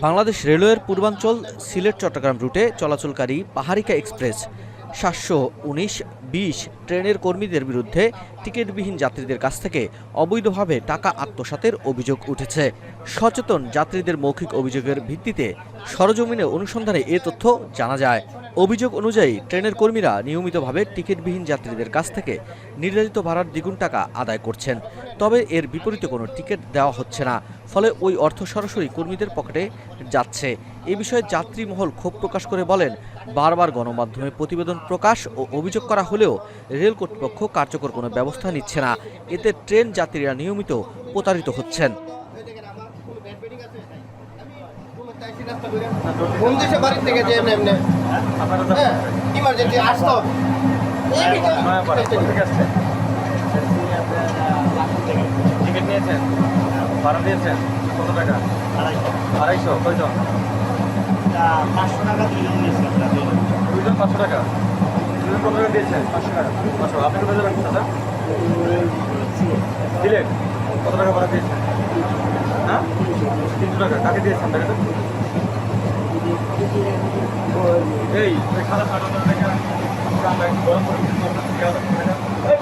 বাংলাদেশ রেলওয়ের পূর্বাঞ্চল সিলেট চট্টগ্রাম রুটে চলাচলকারী পাহারিকা এক্সপ্রেস সাতশো উনিশ বিশ ট্রেনের কর্মীদের বিরুদ্ধে টিকিটবিহীন যাত্রীদের কাছ থেকে অবৈধভাবে টাকা আত্মসাতের অভিযোগ উঠেছে। সচেতন যাত্রীদের মৌখিক অভিযোগের ভিত্তিতে সরজমিনে অনুসন্ধানে এ তথ্য জানা যায়। অভিযোগ অনুযায়ী ট্রেনের কর্মীরা নিয়মিতভাবে টিকিটবিহীন যাত্রীদের কাছ থেকে নির্ধারিত ভাড়ার দ্বিগুণ টাকা আদায় করছেন। তবে এর বিপরীতে কোনো টিকিট দেওয়া হচ্ছে না। ফলে ওই অর্থ সরাসরি কর্মীদের পকেটে যাচ্ছে। এ বিষয়ে যাত্রী মহল ক্ষোভ প্রকাশ করে বলেন বারবার গণমাধ্যমে প্রতিবেদন প্রকাশ ও অভিযোগ করা হলেও রেল কর্তৃপক্ষ কার্যকর কোনো ব্যবস্থা নিচ্ছে না। এতে ট্রেন যাত্রীরা নিয়মিত প্রতারিত হচ্ছেন। এমনি হ্যাঁ টিকিট নিয়েছেন ভাড়া দিয়েছেন কত টাকা? আড়াইশো। কয়জন? পাঁচশো টাকা দুজন দুজন। পাঁচশো টাকা? দুজন কত টাকা দিয়েছেন? পাঁচশো টাকা। পাঁচশো। আপনি কোথায় যাবেন দাদা সিলেট। কত টাকা ভাড়া দিয়েছেন? হ্যাঁ? তিনশো টাকা। কাকে দিয়েছেন টাকাটা? এই হাজার টাকা গরম করে দিচ্ছি, আপনার থেকে আলাদা করে টাকা। এই,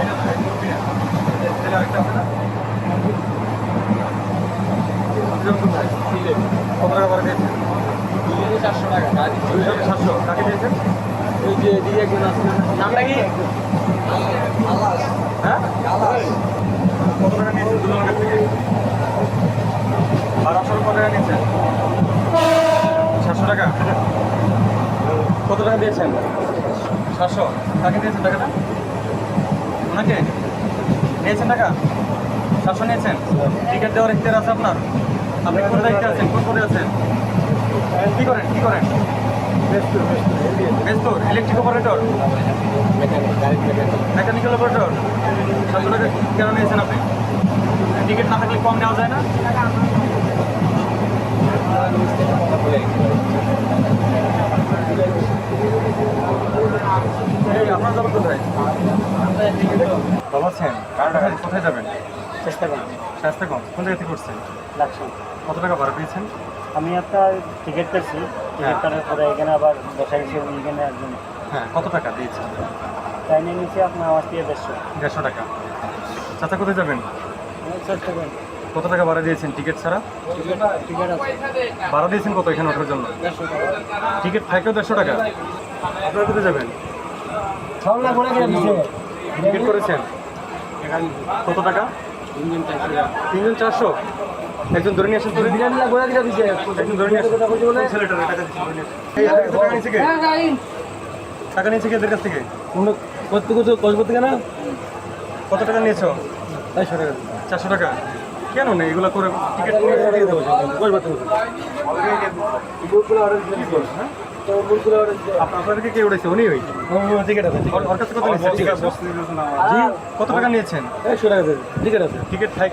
এই না, এই মুরব্বি না। এই ছেলে আরেকটা আছে না? আপনি যাবেন কোথায়? সিলেট। কত টাকা ভাড়া দিয়েছেন চারশো টাকা দুইশো সাতশো। কাকে দিয়েছেন? ওই যে দিয়ে একজন আছে। নামটা কি? হ্যাঁ? কত টাকা নিয়েছেন দুজনের কাছ থেকে? বারোশো কত টাকা নিয়েছেন সাতশো টাকা? কত টাকা দিয়েছেন? সাতশো। কাকে দিয়েছেন টাকাটা? ওনাকে? নিয়েছেন টাকা? সাতশো নিয়েছেন? টিকিট দেওয়ার ইখতিয়ার আছে আপনার? আপনি কোন দায়িত্বে আছেন? কোন পদে আছেন? কি করেন? কি করেন? বেস্তর ইলেকট্রিক অপারেটর মেকানিক্যাল অপারেটর সাতশো টাকা কেন নিয়েছেন আপনি? টিকিট না থাকলে কম নেওয়া যায় না? আপনার যাবেন কোথায়? ভালো আছেন? কোথায় যাবেন? চেষ্টা করি স্বাস্থ্য কম। কোন জায়গা থেকে করছেন লাগছে কত টাকা ভাড়া পেয়েছেন? আমি আপনার টিকিট করছি টিকিট কাটার পরে এখানে আবার বসা গেছি এখানে একজন হ্যাঁ কত টাকা দিয়েছেন তাই নিয়ে নিয়েছি আপনার আমার থেকে দেড়শো। দেড়শো টাকা। চাচা কোথায় যাবেন? চেষ্টা কত টাকা ভাড়া দিয়েছেন টিকিট ছাড়া? টিকিট টিকিট আছে। ভাড়া দিয়েছেন কত এখানে ওঠার জন্য? টিকিট থাকেও দেড়শো টাকা। আপনারা কোথায় যাবেন? টিকিট করেছেন? কত টাকা? তিনজন চারশো একজন ধরে নিয়ে আসেন ধরে নিয়ে না একজন ধরে নিয়ে আসেন। টাকা নিয়েছে কে? এদের কাছ থেকে? করতে করতে কসবতে কেন কত টাকা নিয়েছো? চারশো টাকা। চারশো টাকা। কেন নেই? এগুলো করে টিকিট করে দেবো। বুলকুল হ্যাঁ তো আপনার আপনাদেরকে কে উঠেছে উনি ওই? টিকিট আছে ওর কাছে কত নিয়েছেন? জি কত টাকা নিয়েছেন? একশো টাকা টিকিট আছে। টিকিট থাক